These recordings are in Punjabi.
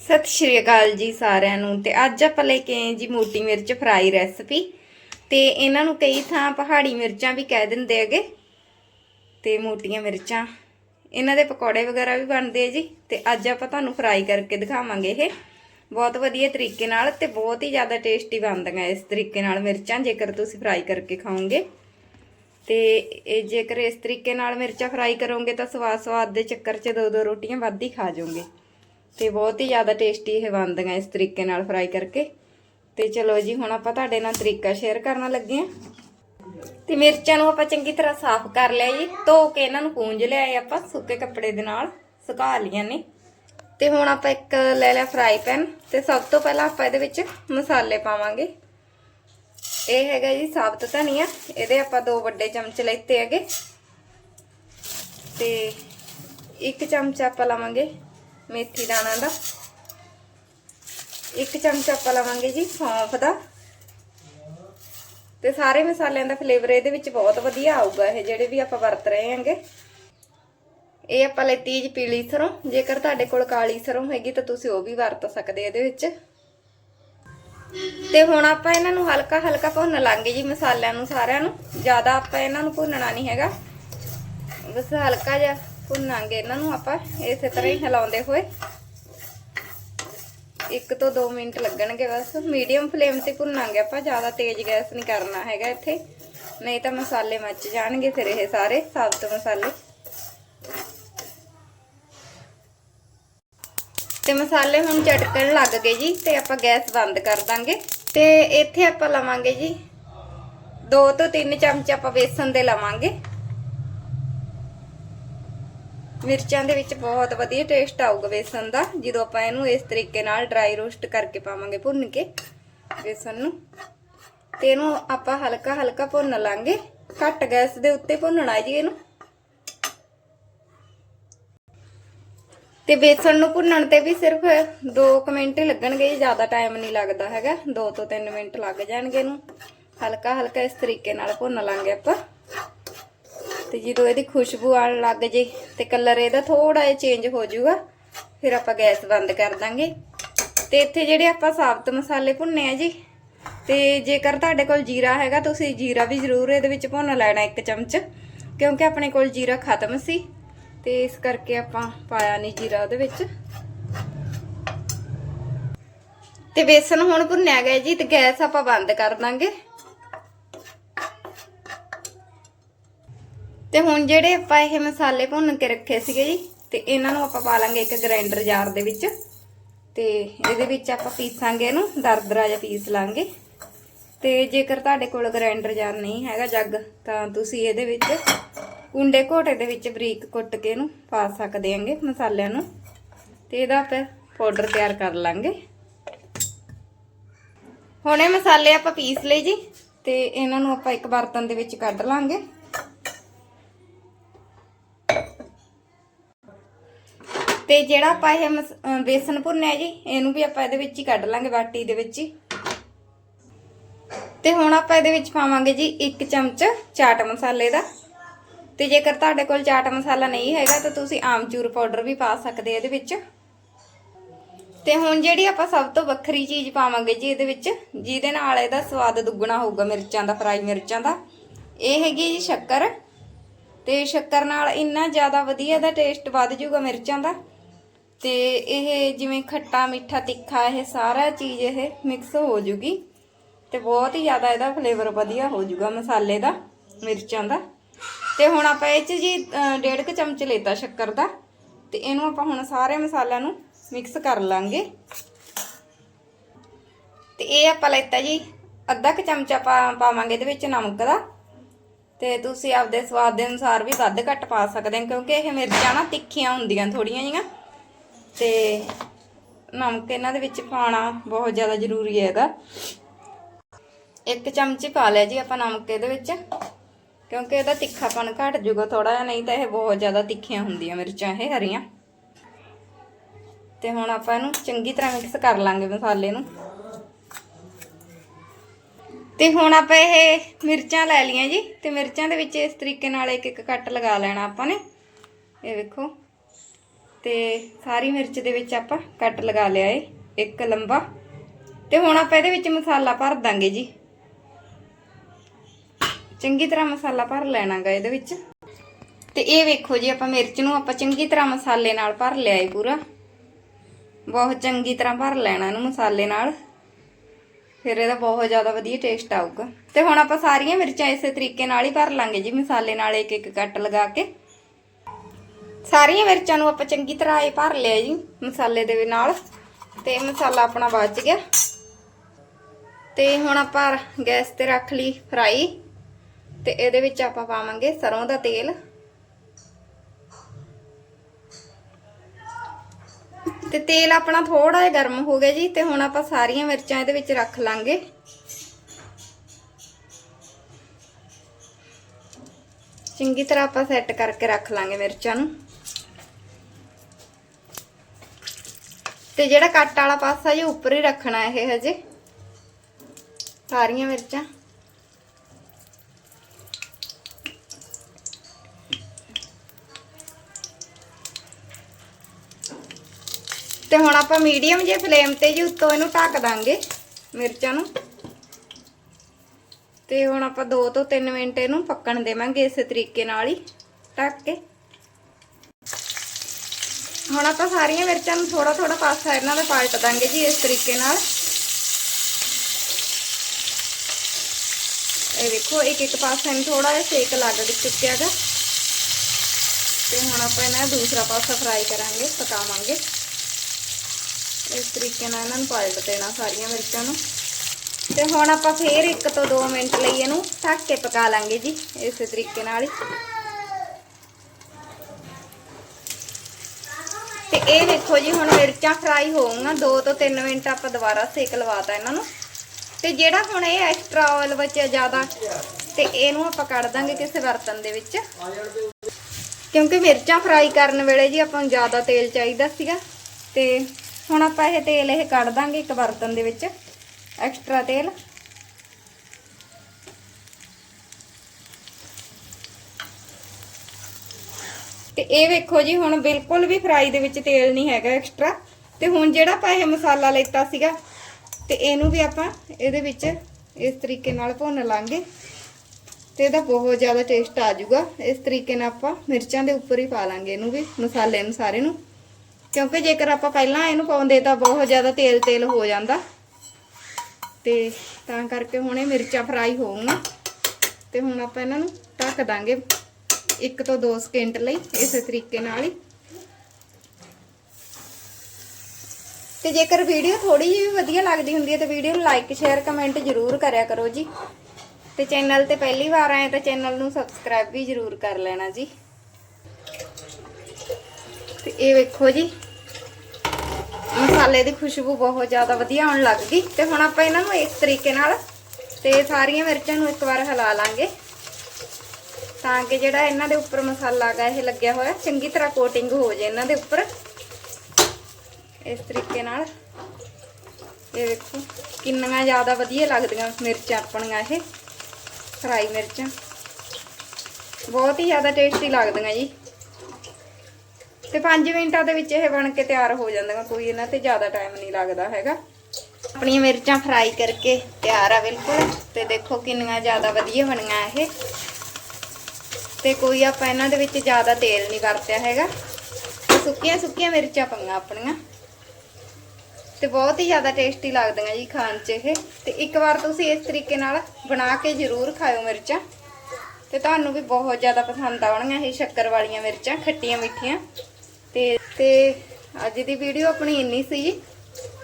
ਸਤਿ ਸ਼੍ਰੀ ਅਕਾਲ ਜੀ ਸਾਰਿਆਂ ਨੂੰ ਤੇ ਅੱਜ ਆਪਾਂ ਲੈ ਕੇ ਆਏ ਜੀ ਮੋਟੀ ਮਿਰਚ ਫਰਾਈ ਰੈਸਪੀ ਤੇ ਇਹਨਾਂ ਨੂੰ ਕਈ ਥਾਂ ਪਹਾੜੀ ਮਿਰਚਾਂ ਵੀ ਕਹਿ ਦਿੰਦੇ ਹੈਗੇ ਤੇ ਮੋਟੀਆਂ ਮਿਰਚਾਂ, ਇਹਨਾਂ ਦੇ ਪਕੌੜੇ ਵਗੈਰਾ ਵੀ ਬਣਦੇ ਆ ਜੀ ਤੇ ਅੱਜ ਆਪਾਂ ਤੁਹਾਨੂੰ ਫਰਾਈ ਕਰਕੇ ਦਿਖਾਵਾਂਗੇ ਇਹ। ਬਹੁਤ ਵਧੀਆ ਤਰੀਕੇ ਨਾਲ ਤੇ ਬਹੁਤ ਹੀ ਜ਼ਿਆਦਾ ਟੇਸਟੀ ਬਣਦੀਆਂ ਇਸ ਤਰੀਕੇ ਨਾਲ ਮਿਰਚਾਂ, ਜੇਕਰ ਤੁਸੀਂ ਫਰਾਈ ਕਰਕੇ ਖਾਓਗੇ। ਤੇ ਇਹ ਜੇਕਰ ਇਸ ਤਰੀਕੇ ਨਾਲ ਮਿਰਚਾਂ ਫਰਾਈ ਕਰੋਗੇ ਤਾਂ ਸਵਾਦ ਸਵਾਦ ਦੇ ਚੱਕਰ 'ਚ ਦੋ ਦੋ ਰੋਟੀਆਂ ਵੱਧ ਹੀ ਖਾ ਜਾਓਗੇ। ਤੇ ਬਹੁਤ ਹੀ ਜ਼ਿਆਦਾ ਟੇਸਟੀ ਇਹ ਬਣਦੀਆਂ ਇਸ ਤਰੀਕੇ ਨਾਲ ਫਰਾਈ ਕਰਕੇ। ਤੇ ਚਲੋ ਜੀ, ਹੁਣ ਆਪਾਂ ਤੁਹਾਡੇ ਨਾਲ ਤਰੀਕਾ ਸ਼ੇਅਰ ਕਰਨ ਲੱਗੇ ਆ ਤੇ ਮਿਰਚਾਂ ਨੂੰ ਆਪਾਂ ਚੰਗੀ ਤਰ੍ਹਾਂ ਸਾਫ਼ ਕਰ ਲਿਆ ਜੀ। ਧੋ ਕੇ ਇਹਨਾਂ ਨੂੰ ਪੂੰਝ ਲਿਆ ਆਪਾਂ ਸੁੱਕੇ ਕੱਪੜੇ ਦੇ ਨਾਲ, ਸੁਕਾ ਲਈਆਂ ਨੇ। ਤੇ ਹੁਣ ਆਪਾਂ ਇੱਕ ਲੈ ਲਿਆ ਫਰਾਈ ਪੈਨ ਤੇ ਸਭ ਤੋਂ ਪਹਿਲਾਂ ਆਪਾਂ ਇਹਦੇ ਵਿੱਚ ਮਸਾਲੇ ਪਾਵਾਂਗੇ। ਇਹ ਹੈਗਾ ਜੀ ਸਾਬਤ ਧਨੀਆ। ਇਹਦੇ ਆਪਾਂ ਦੋ ਵੱਡੇ ਚਮਚ ਲੈਤੇ ਹੈਗੇ। ਤੇ ਇੱਕ ਚਮਚ ਆਪਾਂ ਲਵਾਂਗੇ ਮੇਥੀ ਦਾਣਾ ਦਾ। ਇੱਕ ਚਮਚ ਆਪਾਂ ਲਵਾਂਗੇ ਜੀ ਸੌਂਫ ਦਾ। ਤੇ ਸਾਰੇ ਮਸਾਲਿਆਂ ਦਾ ਫਲੇਵਰ ਇਹਦੇ ਵਿੱਚ ਬਹੁਤ ਵਧੀਆ ਆਊਗਾ, ਇਹ ਜਿਹੜੇ ਵੀ ਆਪਾਂ ਵਰਤ ਰਹੇ ਹਾਂਗੇ। ਇਹ ਆਪਾਂ ਲੈਤੀ ਜੀ ਪੀਲੀ ਸਰੋਂ, ਜੇਕਰ ਤੁਹਾਡੇ ਕੋਲ ਕਾਲੀ ਸਰੋਂ ਹੈਗੀ ਤਾਂ ਤੁਸੀਂ ਉਹ ਵੀ ਵਰਤ ਸਕਦੇ ਇਹਦੇ ਵਿੱਚ। ਤੇ ਹੁਣ ਆਪਾਂ ਇਹਨਾਂ ਨੂੰ ਹਲਕਾ ਹਲਕਾ ਭੁੰਨ ਲਾਂਗੇ ਜੀ ਮਸਾਲਿਆਂ ਨੂੰ ਸਾਰਿਆਂ ਨੂੰ। ਜ਼ਿਆਦਾ ਆਪਾਂ ਇਹਨਾਂ ਨੂੰ ਭੁੰਨਣਾ ਨਹੀਂ ਹੈਗਾ। ਬਸ ਹਲਕਾ ਜਿਹਾ ਭੁੰਨਾਂਗੇ ਇਹਨਾਂ ਨੂੰ ਆਪਾਂ, ਇਸੇ ਤਰ੍ਹਾਂ ਹੀ ਹਿਲਾਉਂਦੇ ਹੋਏ। 1 ਤੋਂ 2 ਮਿੰਟ ਲੱਗਣਗੇ ਬਸ। ਮੀਡੀਅਮ ਫਲੇਮ ਤੇ ਭੁੰਨਾਂਗੇ ਆਪਾਂ, ਜ਼ਿਆਦਾ ਤੇਜ਼ ਗੈਸ ਨਹੀਂ ਕਰਨਾ ਹੈਗਾ ਇੱਥੇ। ਨਹੀਂ ਤਾਂ ਮਸਾਲੇ ਮੱਚ ਜਾਣਗੇ ਫਿਰ ਇਹ ਸਾਰੇ, ਸਾਬਤ ਮਸਾਲੇ। ਤੇ ਮਸਾਲੇ ਹੁਣ ਚਟਕਣ ਲੱਗ ਗਏ ਜੀ, ਤੇ ਆਪਾਂ ਗੈਸ ਬੰਦ ਕਰ ਦਾਂਗੇ। ਤੇ ਇੱਥੇ ਆਪਾਂ ਲਵਾਂਗੇ ਜੀ 2 ਤੋਂ 3 ਚਮਚ ਆਪਾਂ ਬੇਸਨ ਦੇ ਲਵਾਂਗੇ। ਮਿਰਚਾਂ ਦੇ ਵਿੱਚ ਬਹੁਤ ਵਧੀਆ ਟੇਸਟ ਆਊਗਾ ਬੇਸਨ ਦਾ। ਜਦੋਂ ਆਪਾਂ ਇਹਨੂੰ ਇਸ ਤਰੀਕੇ ਨਾਲ ਡਰਾਈ ਰੋਸਟ ਕਰਕੇ ਪਾਵਾਂਗੇ ਭੁੰਨ ਕੇ ਬੇਸਨ ਨੂੰ। ਤੇ ਇਹਨੂੰ ਆਪਾਂ ਹਲਕਾ ਹਲਕਾ ਭੁੰਨ ਲਾਂਗੇ। ਘੱਟ ਗੈਸ ਦੇ ਉੱਤੇ ਭੁੰਨਣਾ ਜੀ ਇਹਨੂੰ। ਤੇ ਬੇਸਣ ਨੂੰ ਭੁੰਨਣ ਤੇ ਵੀ ਸਿਰਫ 2 ਮਿੰਟ ਹੀ ਲੱਗਣਗੇ ਜੀ, ਜ਼ਿਆਦਾ ਟਾਈਮ ਨਹੀਂ ਲੱਗਦਾ ਹੈਗਾ। 2 ਤੋਂ 3 ਮਿੰਟ ਲੱਗ ਜਾਣਗੇ ਇਹਨੂੰ। ਹਲਕਾ ਹਲਕਾ ਇਸ ਤਰੀਕੇ ਨਾਲ ਭੁੰਨ ਲਾਂਗੇ ਆਪਾਂ। ਤੇ ਜਦੋਂ ਇਹਦੀ ਖੁਸ਼ਬੂ ਆਉਣ ਲੱਗ ਜੇ ਤੇ ਕਲਰ ਇਹਦਾ ਥੋੜਾ ਜਿਹਾ ਚੇਂਜ ਹੋ ਜਾਊਗਾ, ਫਿਰ ਆਪਾਂ ਗੈਸ ਬੰਦ ਕਰ ਦਾਂਗੇ। ਤੇ ਇੱਥੇ ਜਿਹੜੇ ਆਪਾਂ ਸਾਬਤ ਮਸਾਲੇ ਭੁੰਨੇ ਆ ਜੀ, ਤੇ ਜੇਕਰ ਤੁਹਾਡੇ ਕੋਲ ਜੀਰਾ ਹੈਗਾ, ਤੁਸੀਂ ਜੀਰਾ ਵੀ ਜ਼ਰੂਰ ਇਹਦੇ ਵਿੱਚ ਭੁੰਨ ਲੈਣਾ ਇੱਕ ਚਮਚ, ਕਿਉਂਕਿ ਆਪਣੇ ਕੋਲ ਜੀਰਾ ਖਤਮ ਸੀ। ਤੇ ਇਸ ਕਰਕੇ ਆਪਾਂ ਪਾਇਆ ਨਹੀਂ ਜੀਰਾ ਉਹਦੇ ਵਿੱਚ। ਤੇ ਬੇਸਨ ਹੁਣ ਭੁੰਨਿਆ ਗਿਆ ਜੀ, ਤੇ ਗੈਸ ਆਪਾਂ ਬੰਦ ਕਰ ਦਾਂਗੇ। ਤੇ ਹੁਣ ਜਿਹੜੇ ਆਪਾਂ ਇਹ ਮਸਾਲੇ ਭੁੰਨ ਕੇ ਰੱਖੇ ਸੀਗੇ ਜੀ, ਤੇ ਇਹਨਾਂ ਨੂੰ ਆਪਾਂ ਪਾ ਲਾਂਗੇ ਇੱਕ ਗ੍ਰਾਈਂਡਰ ਜਾਰ ਦੇ ਵਿੱਚ। ਤੇ ਇਹਦੇ ਵਿੱਚ ਆਪਾਂ ਪੀਸਾਂਗੇ ਇਹਨੂੰ, ਦਰਦਰਾ ਜਿਹਾ ਪੀਸ ਲਾਂਗੇ। ਤੇ ਜੇਕਰ ਤੁਹਾਡੇ ਕੋਲ ਗ੍ਰਾਈਂਡਰ ਜਾਰ ਨਹੀਂ ਹੈਗਾ ਜੱਗ, ਤਾਂ ਤੁਸੀਂ ਇਹਦੇ ਵਿੱਚ ਕੁੰਡੇ ਘੋਟੇ ਦੇ ਵਿੱਚ ਬਰੀਕ ਕੁੱਟ ਕੇ ਇਹਨੂੰ ਪਾ ਸਕਦੇ ਆਂਗੇ ਮਸਾਲਿਆਂ ਨੂੰ। ਤੇ ਇਹਦਾ ਆਪਾਂ ਪਾਊਡਰ ਤਿਆਰ ਕਰ ਲਾਂਗੇ। ਹੁਣ ਇਹ ਮਸਾਲੇ ਆਪਾਂ ਪੀਸ ਲਏ ਜੀ, ਤੇ ਇਹਨਾਂ ਨੂੰ ਆਪਾਂ ਇੱਕ ਬਰਤਨ ਦੇ ਵਿੱਚ ਕੱਢ ਲਾਂਗੇ। ਤੇ ਜਿਹੜਾ ਆਪਾਂ ਇਹ ਮਸ- ਅਹ ਬੇਸਨ ਭੁੰਨਿਆ ਜੀ, ਇਹਨੂੰ ਵੀ ਆਪਾਂ ਇਹਦੇ ਵਿੱਚ ਹੀ ਕੱਢ ਲਾਂਗੇ ਬਾਟੀ ਦੇ ਵਿੱਚ ਹੀ। ਤੇ ਹੁਣ ਆਪਾਂ ਇਹਦੇ ਵਿੱਚ ਪਾਵਾਂਗੇ ਜੀ 1 ਚਮਚ ਚਾਟ ਮਸਾਲੇ ਦਾ। ਤੇ ਜੇਕਰ ਤੁਹਾਡੇ ਕੋਲ ਚਾਟ ਮਸਾਲਾ ਨਹੀਂ ਹੈਗਾ, ਤਾਂ ਤੁਸੀਂ ਆਮਚੂਰ ਪਾਊਡਰ ਵੀ ਪਾ ਸਕਦੇ ਇਹਦੇ ਵਿੱਚ। ਤੇ ਹੁਣ ਜਿਹੜੀ ਆਪਾਂ ਸਭ ਤੋਂ ਵੱਖਰੀ ਚੀਜ਼ ਪਾਵਾਂਗੇ ਜੀ ਇਹਦੇ ਵਿੱਚ, ਜਿਹਦੇ ਨਾਲ ਇਹਦਾ ਸਵਾਦ ਦੁੱਗਣਾ ਹੋਊਗਾ ਮਿਰਚਾਂ ਦਾ, ਫਰਾਈ ਮਿਰਚਾਂ ਦਾ। ਇਹ ਹੈਗੀ ਜੀ ਸ਼ੱਕਰ। ਤੇ ਸ਼ੱਕਰ ਨਾਲ ਇੰਨਾ ਜ਼ਿਆਦਾ ਵਧੀਆ ਦਾ ਟੇਸਟ ਵੱਧ ਜਾਊਗਾ ਮਿਰਚਾਂ ਦਾ। ਤੇ ਇਹ ਜਿਵੇਂ ਖੱਟਾ, ਮਿੱਠਾ, ਤਿੱਖਾ, ਇਹ ਸਾਰਾ ਚੀਜ਼ ਇਹ ਮਿਕਸ ਹੋ ਜੂਗੀ ਤੇ ਬਹੁਤ ਹੀ ਜ਼ਿਆਦਾ ਇਹਦਾ ਫਲੇਵਰ ਵਧੀਆ ਹੋ ਜਾਊਗਾ ਮਸਾਲੇ ਦਾ, ਮਿਰਚਾਂ ਦਾ। ਤੇ ਹੁਣ ਆਪਾਂ ਇਹ ਚ ਜੀ ਡੇਢ ਕੁ ਚਮਚ ਲੇਤਾ ਸ਼ੱਕਰ ਦਾ ਤੇ ਇਹਨੂੰ ਆਪਾਂ ਹੁਣ ਸਾਰੇ ਮਸਾਲਿਆਂ ਨੂੰ ਮਿਕਸ ਕਰ ਲਾਂਗੇ। ਤੇ ਇਹ ਆਪਾਂ ਲੈਤਾ ਜੀ, ਅੱਧਾ ਕੁ ਚਮਚਾ ਪਾ ਪਾਵਾਂਗੇ ਇਹਦੇ ਵਿੱਚ ਨਮਕ ਦਾ ਤੇ ਤੁਸੀਂ ਆਪਦੇ ਸਵਾਦ ਦੇ ਅਨੁਸਾਰ ਵੀ ਵੱਧ ਘੱਟ ਪਾ ਸਕਦੇ ਹੋ ਕਿਉਂਕਿ ਇਹ ਮਿਰਚਾਂ ਨਾ ਤਿੱਖੀਆਂ ਹੁੰਦੀਆਂ ਥੋੜੀਆਂ ਜੀਆਂ ਤੇ ਨਮਕ ਇਹਨਾਂ ਦੇ ਵਿੱਚ ਪਾਉਣਾ ਬਹੁਤ ਜ਼ਿਆਦਾ ਜ਼ਰੂਰੀ ਹੈਗਾ। ਇੱਕ ਚਮਚ ਪਾ ਲਿਆ ਜੀ ਆਪਾਂ ਨਮਕ ਇਹਦੇ ਵਿੱਚ, ਕਿਉਂਕਿ ਇਹਦਾ ਤਿੱਖਾਪਨ ਘਟ ਜੂਗਾ ਥੋੜਾ ਜਿਹਾ, ਨਹੀਂ ਤਾਂ ਇਹ ਬਹੁਤ ਜ਼ਿਆਦਾ ਤਿੱਖੀਆਂ ਹੁੰਦੀਆਂ ਮਿਰਚਾਂ, ਇਹ ਹਰੀਆਂ। ਤੇ ਹੁਣ ਆਪਾਂ ਇਹਨੂੰ ਚੰਗੀ ਤਰ੍ਹਾਂ ਮਿਕਸ ਕਰ ਲਾਂਗੇ ਮਸਾਲੇ ਨੂੰ। ਤੇ ਹੁਣ ਆਪਾਂ ਇਹ ਮਿਰਚਾਂ ਲੈ ਲਈਆਂ ਜੀ, ਤੇ ਮਿਰਚਾਂ ਦੇ ਵਿੱਚ ਇਸ ਤਰੀਕੇ ਨਾਲ ਇੱਕ ਇੱਕ ਕੱਟ ਲਗਾ ਲੈਣਾ ਆਪਾਂ ਨੇ। ਇਹ ਵੇਖੋ। ਤੇ ਸਾਰੀ ਮਿਰਚ ਦੇ ਵਿੱਚ ਆਪਾਂ ਕੱਟ ਲਗਾ ਲਿਆ ਏ, ਇੱਕ ਲੰਬਾ। ਤੇ ਹੁਣ ਆਪਾਂ ਇਹਦੇ ਵਿੱਚ ਮਸਾਲਾ ਭਰ ਦਾਂਗੇ ਜੀ। ਚੰਗੀ ਤਰ੍ਹਾਂ ਮਸਾਲਾ ਭਰ ਲੈਣਾਗਾ ਇਹਦੇ ਵਿੱਚ। ਤੇ ਇਹ ਵੇਖੋ ਜੀ, ਆਪਾਂ ਮਿਰਚ ਨੂੰ ਆਪਾਂ ਚੰਗੀ ਤਰ੍ਹਾਂ ਮਸਾਲੇ ਨਾਲ ਭਰ ਲਿਆ ਏ ਪੂਰਾ। ਬਹੁਤ ਚੰਗੀ ਤਰ੍ਹਾਂ ਭਰ ਲੈਣਾ ਇਹਨੂੰ ਮਸਾਲੇ ਨਾਲ। ਫਿਰ ਇਹਦਾ ਬਹੁਤ ਜ਼ਿਆਦਾ ਵਧੀਆ ਟੇਸਟ ਆਊਗਾ। ਤੇ ਹੁਣ ਆਪਾਂ ਸਾਰੀਆਂ ਮਿਰਚਾਂ ਇਸੇ ਤਰੀਕੇ ਨਾਲ ਹੀ ਭਰ ਲਾਂਗੇ ਜੀ, ਮਸਾਲੇ ਨਾਲ ਇੱਕ ਇੱਕ ਕੱਟ ਲਗਾ ਕੇ। ਸਾਰੀਆਂ ਮਿਰਚਾਂ ਨੂੰ ਆਪਾਂ ਚੰਗੀ ਤਰ੍ਹਾਂ ਇਹ ਭਰ ਲਿਆ ਜੀ, ਮਸਾਲੇ ਦੇ ਨਾਲ। ਤੇ ਮਸਾਲਾ ਆਪਣਾ ਬਚ ਗਿਆ। ਤੇ ਹੁਣ ਆਪਾਂ ਗੈਸ ਤੇ ਰੱਖ ਲਈ ਫਰਾਈ। ਤੇ ਇਹਦੇ ਵਿੱਚ ਆਪਾਂ ਪਾਵਾਂਗੇ ਸਰੋਂ ਦਾ ਤੇਲ। ਤੇ ਤੇਲ ਆਪਣਾ ਥੋੜਾ ਜਿਹਾ ਗਰਮ ਹੋ ਗਿਆ ਜੀ, ਤੇ ਹੁਣ ਆਪਾਂ ਸਾਰੀਆਂ ਮਿਰਚਾਂ ਇਹਦੇ ਵਿੱਚ ਰੱਖ ਲਾਂਗੇ। ਚੰਗੀ ਤਰ੍ਹਾਂ ਆਪਾਂ ਸੈੱਟ ਕਰਕੇ ਰੱਖ ਲਾਂਗੇ ਮਿਰਚਾਂ ਨੂੰ। ਤੇ ਜਿਹੜਾ ਕੱਟ ਵਾਲਾ ਪਾਸਾ ਜੀ ਉੱਪਰ ਹੀ ਰੱਖਣਾ ਇਹ ਹਜੇ। ਸਾਰੀਆਂ ਮਿਰਚਾਂ। ਤੇ ਹੁਣ ਆਪਾਂ ਮੀਡੀਅਮ ਜੇ ਫਲੇਮ ਤੇ ਜੀ ਉੱਤੋਂ ਇਹਨੂੰ ਢੱਕ ਦਾਂਗੇ ਮਿਰਚਾਂ ਨੂੰ। ਤੇ ਹੁਣ ਆਪਾਂ 2 ਤੋਂ 3 ਮਿੰਟ ਇਹਨੂੰ ਪੱਕਣ ਦੇਵਾਂਗੇ ਇਸੇ ਤਰੀਕੇ ਨਾਲ ਹੀ ਢੱਕ ਕੇ। ਹੁਣ ਆਪਾਂ ਸਾਰੀਆਂ ਮਿਰਚਾਂ ਨੂੰ ਥੋੜਾ ਥੋੜਾ ਪਾਸਾ ਇਹਨਾਂ ਦਾ ਪਲਟ ਦਾਂਗੇ ਜੀ ਇਸ ਤਰੀਕੇ ਨਾਲ। ਇਹ ਦੇਖੋ ਇੱਕ ਇੱਕ ਪਾਸੇ ਨੂੰ ਥੋੜਾ ਜਿਹਾ ਸੇਕ ਲੱਗ ਚੁੱਕਿਆਗਾ ਤੇ ਹੁਣ ਆਪਾਂ ਇਹਨਾਂ ਦੂਸਰਾ ਪਾਸਾ ਫਰਾਈ ਕਰਾਂਗੇ, ਪਕਾਵਾਂਗੇ। ਇਸ ਤਰੀਕੇ ਨਾਲ ਇਹਨਾਂ ਨੂੰ ਪਲਟ ਦੇਣਾ ਸਾਰੀਆਂ ਮਿਰਚਾਂ ਨੂੰ। ਤੇ ਹੁਣ ਆਪਾਂ ਫੇਰ 1 ਤੋਂ 2 ਮਿੰਟ ਲਈ ਇਹਨੂੰ ਢੱਕ ਕੇ ਪਕਾ ਲਾਂਗੇ ਜੀ, ਇਸੇ ਤਰੀਕੇ ਨਾਲ ਹੀ। ਤੇ ਇਹ ਦੇਖੋ ਜੀ, ਹੁਣ ਮਿਰਚਾਂ ਫਰਾਈ ਹੋਊਗਾ 2 ਤੋਂ 3 ਮਿੰਟ ਆਪਾਂ ਦੁਬਾਰਾ ਸੇਕ ਲਵਾਤਾ ਇਹਨਾਂ ਨੂੰ। ਤੇ ਜਿਹੜਾ ਹੁਣ ਇਹ ਐਕਸਟਰਾ ਆਇਲ ਬਚਿਆ ਜ਼ਿਆਦਾ, ਤੇ ਇਹਨੂੰ ਆਪਾਂ ਕੱਢ ਦਾਂਗੇ ਕਿਸੇ ਬਰਤਨ ਦੇ ਵਿੱਚ। ਕਿਉਂਕਿ ਮਿਰਚਾਂ ਫਰਾਈ ਕਰਨ ਵੇਲੇ ਜੀ ਆਪਾਂ ਨੂੰ ਜ਼ਿਆਦਾ ਤੇਲ ਚਾਹੀਦਾ ਸੀਗਾ। ਤੇ ਹੁਣ ਆਪਾਂ ਇਹ ਤੇਲ ਇਹ ਕੱਢ ਦਾਂਗੇ ਇੱਕ ਬਰਤਨ ਦੇ ਵਿੱਚ ਐਕਸਟਰਾ ਤੇਲ। ਤੇ ਇਹ ਵੇਖੋ ਜੀ, ਹੁਣ ਬਿਲਕੁਲ ਵੀ ਫਰਾਈ ਦੇ ਵਿੱਚ ਤੇਲ ਨਹੀਂ ਹੈਗਾ ਐਕਸਟਰਾ ਤੇ ਹੁਣ ਜਿਹੜਾ ਆਪਾਂ ਇਹ ਮਸਾਲਾ ਲੈਤਾ ਸੀਗਾ, ਤੇ ਇਹਨੂੰ ਵੀ ਆਪਾਂ ਇਹਦੇ ਵਿੱਚ ਇਸ ਤਰੀਕੇ ਨਾਲ ਭੁੰਨ ਲਾਂਗੇ। ਤੇ ਇਹਦਾ ਬਹੁਤ ਜ਼ਿਆਦਾ ਟੇਸਟ ਆ ਜਾਊਗਾ। ਇਸ ਤਰੀਕੇ ਨਾਲ ਆਪਾਂ ਮਿਰਚਾਂ ਦੇ ਉੱਪਰ ਹੀ ਪਾ ਲਾਂਗੇ ਇਹਨੂੰ ਵੀ, ਮਸਾਲੇ ਨੂੰ ਸਾਰੇ ਨੂੰ ਕਿਉਂਕਿ ਜੇਕਰ ਆਪਾਂ ਪਹਿਲਾਂ ਇਹਨੂੰ ਪਾਉਂਦੇ ਤਾਂ ਬਹੁਤ ਜ਼ਿਆਦਾ ਤੇਲ ਤੇਲ ਹੋ ਜਾਂਦਾ। ਤੇ ਤਾਂ ਕਰਕੇ ਹੁਣ ਇਹ ਮਿਰਚਾਂ ਫਰਾਈ ਹੋਊਗਾ ਤੇ ਹੁਣ ਆਪਾਂ ਇਹਨਾਂ ਨੂੰ ਢੱਕ ਦਾਂਗੇ। 1 ਤੋਂ 2 ਸਕਿੰਟ ਲਈ ਇਸੇ ਤਰੀਕੇ ਨਾਲ ਹੀ। ਤੇ ਜੇਕਰ ਵੀਡੀਓ ਥੋੜੀ ਜਿਹੀ ਵੀ ਵਧੀਆ ਲੱਗਦੀ ਹੁੰਦੀ ਹੈ, ਤਾਂ ਵੀਡੀਓ ਨੂੰ ਲਾਈਕ ਸ਼ੇਅਰ ਕਮੈਂਟ ਜ਼ਰੂਰ ਕਰਿਆ ਕਰੋ ਜੀ। ਤੇ ਚੈਨਲ ਤੇ ਪਹਿਲੀ ਵਾਰ ਆਏ ਤਾਂ ਚੈਨਲ ਨੂੰ ਸਬਸਕ੍ਰਾਈਬ ਵੀ ਜ਼ਰੂਰ ਕਰ ਲੈਣਾ ਜੀ। ਤੇ ਇਹ ਵੇਖੋ ਜੀ, ਮਸਾਲੇ ਦੀ ਖੁਸ਼ਬੂ ਬਹੁਤ ਜ਼ਿਆਦਾ ਵਧੀਆ ਆਉਣ ਲੱਗ ਗਈ। ਤੇ ਹੁਣ ਆਪਾਂ ਇਹਨਾਂ ਨੂੰ ਇਸ ਤਰੀਕੇ ਨਾਲ ਤੇ ਸਾਰੀਆਂ ਮਿਰਚਾਂ ਨੂੰ ਇੱਕ ਵਾਰ ਹਿਲਾ ਲਾਂਗੇ। ਤਾਂ ਕਿ ਜਿਹੜਾ ਇਹਨਾਂ ਦੇ ਉੱਪਰ ਮਸਾਲਾ ਹੈਗਾ ਇਹ ਲੱਗਿਆ ਹੋਇਆ, ਚੰਗੀ ਤਰ੍ਹਾਂ ਕੋਟਿੰਗ ਹੋ ਜਾਏ ਇਹਨਾਂ ਦੇ ਉੱਪਰ। ਇਸ ਤਰੀਕੇ ਨਾਲ ਇਹ ਦੇਖੋ ਕਿੰਨੀਆਂ ਜ਼ਿਆਦਾ ਵਧੀਆ ਲੱਗਦੀਆਂ ਮਿਰਚਾਂ ਆਪਣੀਆਂ ਇਹ, ਫਰਾਈ ਮਿਰਚਾਂ। ਬਹੁਤ ਹੀ ਜ਼ਿਆਦਾ ਟੇਸਟੀ ਲੱਗਦੀਆਂ ਜੀ। ਤੇ 5 ਮਿੰਟਾਂ ਦੇ ਵਿੱਚ ਇਹ ਬਣ ਕੇ ਤਿਆਰ ਹੋ ਜਾਂਦੀਆਂ, ਕੋਈ ਇਹਨਾਂ ਤੇ ਜ਼ਿਆਦਾ ਟਾਈਮ ਨਹੀਂ ਲੱਗਦਾ ਹੈਗਾ। ਆਪਣੀਆਂ ਮਿਰਚਾਂ ਫਰਾਈ ਕਰਕੇ ਤਿਆਰ ਆ ਬਿਲਕੁਲ, ਤੇ ਦੇਖੋ ਕਿੰਨੀਆਂ ਜ਼ਿਆਦਾ ਵਧੀਆ ਬਣੀਆਂ ਇਹ। ਤੇ ਕੋਈ ਆਪਾਂ ਇਹਨਾਂ ਦੇ ਵਿੱਚ ਜ਼ਿਆਦਾ ਤੇਲ ਨਹੀਂ ਵਰਤਿਆ ਹੈਗਾ। ਸੁੱਕੀਆਂ ਸੁੱਕੀਆਂ ਮਿਰਚਾਂ ਪਈਆਂ ਆਪਣੀਆਂ। ਤੇ ਬਹੁਤ ਹੀ ਜ਼ਿਆਦਾ ਟੇਸਟੀ ਲੱਗਦੀਆਂ ਜੀ ਖਾਣ 'ਚ ਇਹ। ਤੇ ਇੱਕ ਵਾਰ ਤੁਸੀਂ ਇਸ ਤਰੀਕੇ ਨਾਲ ਬਣਾ ਕੇ ਜ਼ਰੂਰ ਖਾਓ ਮਿਰਚਾਂ। ਤੇ ਤੁਹਾਨੂੰ ਵੀ ਬਹੁਤ ਜ਼ਿਆਦਾ ਪਸੰਦ ਆਉਣਗੀਆਂ ਇਹ ਸ਼ੱਕਰ ਵਾਲੀਆਂ ਮਿਰਚਾਂ, ਖੱਟੀਆਂ ਮਿੱਠੀਆਂ। ਤੇ ਤੇ ਅੱਜ ਦੀ ਵੀਡੀਓ ਆਪਣੀ ਇੰਨੀ ਸੀ। ਜੀ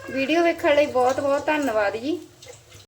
ਵੀਡੀਓ ਵੇਖਣ ਲਈ ਬਹੁਤ ਬਹੁਤ ਧੰਨਵਾਦ ਜੀ।